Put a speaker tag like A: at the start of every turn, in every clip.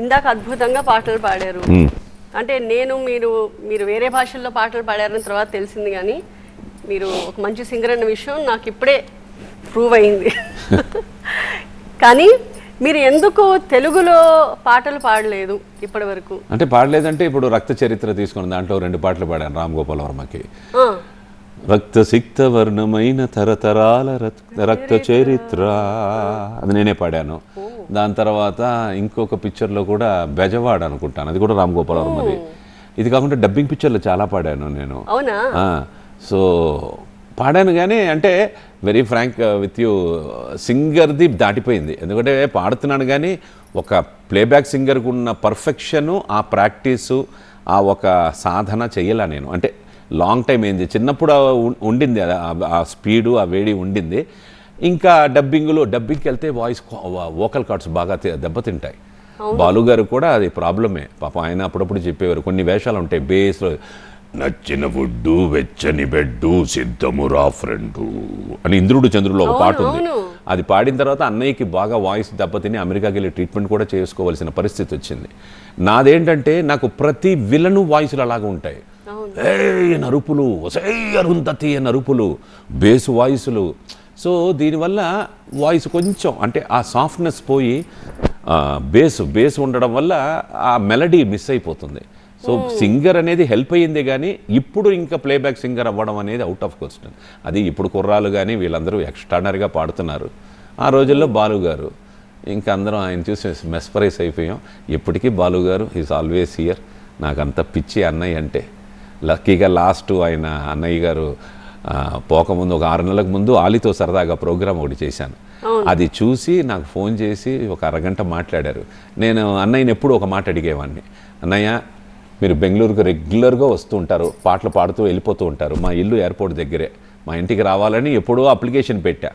A: ఇందాక అద్భుతంగా పాటలు పాడారు. అంటే నేను మీరు మీరు వేరే భాషల్లో పాటలు పాడారని తర్వాత తెలిసింది కానీ మీరు ఒక మంచి సింగర్ అన్న విషయం నాకు ఇప్పుడే ప్రూవ్ అయింది. కానీ మీరు ఎందుకు తెలుగులో పాటలు పాడలేదు ఇప్పటి వరకు
B: అంటే పాడలేదంటే ఇప్పుడు రక్త చరిత్ర తీసుకుని దాంట్లో రెండు పాటలు పాడాను రామ్ గోపాల్ వర్మకి. రక్త సిక్త వర్ణమైన తరతరాల రక్త చరిత్ర. అది నేనే పాడాను. దాని తర్వాత ఇంకొక పిక్చర్లో కూడా బెజవాడ అనుకుంటాను. అది కూడా రామ్ గోపాల్ వర్మది ఇది కాకుండా డబ్బింగ్ పిక్చర్లో చాలా పాడాను నేను. సో పాడాను కానీ అంటే వెరీ ఫ్రాంక్ విత్ యూ సింగర్ది దాటిపోయింది. ఎందుకంటే పాడుతున్నాను కానీ ఒక ప్లేబ్యాక్ సింగర్కి ఉన్న పర్ఫెక్షను ఆ ప్రాక్టీసు ఆ ఒక సాధన చెయ్యలా నేను. అంటే లాంగ్ టైం ఏంది చిన్నప్పుడు ఉండింది. ఆ స్పీడు ఆ వేడి ఉండింది. ఇంకా డబ్బింగ్లో డబ్బింగ్కి వెళ్తే వాయిస్ వోకల్ కార్డ్స్ బాగా దెబ్బతింటాయి. బాలు గారు కూడా అది ప్రాబ్లమే. పాప ఆయన అప్పుడప్పుడు చెప్పేవారు కొన్ని వేషాలు ఉంటాయి బేస్లో నచ్చిన ఫుడ్డు వెచ్చని బెడ్డు సిద్ధమురా ఫ్రెండు అని ఇంద్రుడు చంద్రుడు ఒక పాట ఉంది. అది పాడిన తర్వాత అన్నయ్యకి బాగా వాయిస్ దెబ్బతిని అమెరికాకి వెళ్ళి ట్రీట్మెంట్ కూడా చేసుకోవాల్సిన పరిస్థితి వచ్చింది. నాదేంటంటే నాకు ప్రతి విలను వాయిస్లు అలాగ ఉంటాయి. ఏ నరుపులు ఒసే అరుంధతి నరుపులు బేసు వాయిస్లు సో దీనివల్ల వాయిస్ కొంచెం అంటే ఆ సాఫ్ట్నెస్ పోయి బేస్ బేస్ ఉండడం వల్ల ఆ మెలడీ మిస్ అయిపోతుంది. సో సింగర్ అనేది హెల్ప్ అయ్యింది కానీ ఇప్పుడు ఇంకా ప్లేబ్యాక్ సింగర్ అవ్వడం అనేది అవుట్ ఆఫ్ క్వశ్చన్ అది ఇప్పుడు కుర్రాలు కానీ వీళ్ళందరూ ఎక్స్ట్రాడనరీగా పాడుతున్నారు. ఆ రోజుల్లో బాలు గారు ఇంకా అందరం ఆయన చూసి మెస్పరైజ్ అయిపోయాం. ఇప్పటికీ బాలు గారు ఈజ్ ఆల్వేస్ హియర్ నాకంత పిచ్చి అన్నయ్య అంటే లక్కీగా లాస్ట్ ఆయన అన్నయ్య గారు పోకముందు ఒక ఆరు నెలలకు ముందు ఆలితో సరదాగా ప్రోగ్రామ్ ఒకటి చేశాను. అది చూసి నాకు ఫోన్ చేసి ఒక అరగంట మాట్లాడారు. నేను అన్నయ్యని ఎప్పుడు ఒక మాట అడిగేవాడిని. అన్నయ్య మీరు బెంగళూరుకు రెగ్యులర్గా వస్తూ ఉంటారు పాటలు పాడుతూ వెళ్ళిపోతూ ఉంటారు. మా ఇల్లు ఎయిర్పోర్ట్ దగ్గరే. మా ఇంటికి రావాలని ఎప్పుడూ అప్లికేషన్ పెట్టా.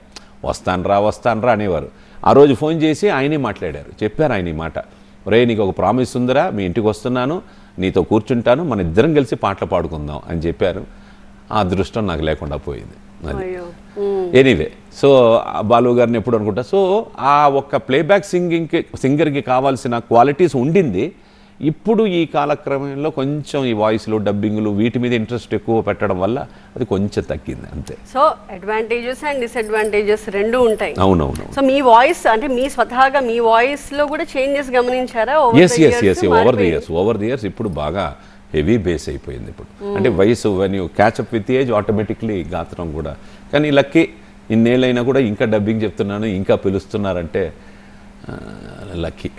B: వస్తాను రా వస్తాను రా అనేవారు. ఆ రోజు ఫోన్ చేసి ఆయనే మాట్లాడారు. చెప్పారు ఆయన ఈ మాట. రే నీకు ఒక ప్రామిస్ ఉందిరా. మీ ఇంటికి వస్తున్నాను. నీతో కూర్చుంటాను. మన ఇద్దరం కలిసి పాటలు పాడుకుందాం అని చెప్పారు. ఆ అదృష్టం నాకు లేకుండా పోయింది. ఎనీవే సో బాలు గారిని ఎప్పుడు అనుకుంటా? సో ఆ ఒక్క ప్లేబ్యాక్ సింగింగ్కి సింగర్కి కావాల్సిన క్వాలిటీస్ ఉండింది. ఇప్పుడు ఈ కాలక్రమంలో కొంచెం ఈ వాయిస్లు డబ్బింగ్లు వీటి మీద ఇంట్రెస్ట్ ఎక్కువ పెట్టడం వల్ల అది కొంచెం తగ్గింది అంతే.
A: సో అడ్వాంటేజెస్ అండ్ డిసడ్వాంటేజెస్ రెండు ఉంటాయి.
B: అవునవును.
A: సో మీ వాయిస్ అంటే మీ స్వతహాగా మీ వాయిస్లో కూడా చేంజెస్ గమనించారా?
B: Yes yes yes over the. Years over the years ఇప్పుడు బాగా హెవీ బేస్ అయిపోయింది ఇప్పుడు. అంటే వయసు when you catch up with age automatically గాత్రం కూడా. కానీ లక్కీ ఇన్నేళ్ళైనా కూడా ఇంకా డబ్బింగ్ చెప్తున్నాను ఇంకా పిలుస్తున్నారంటే లక్కీ.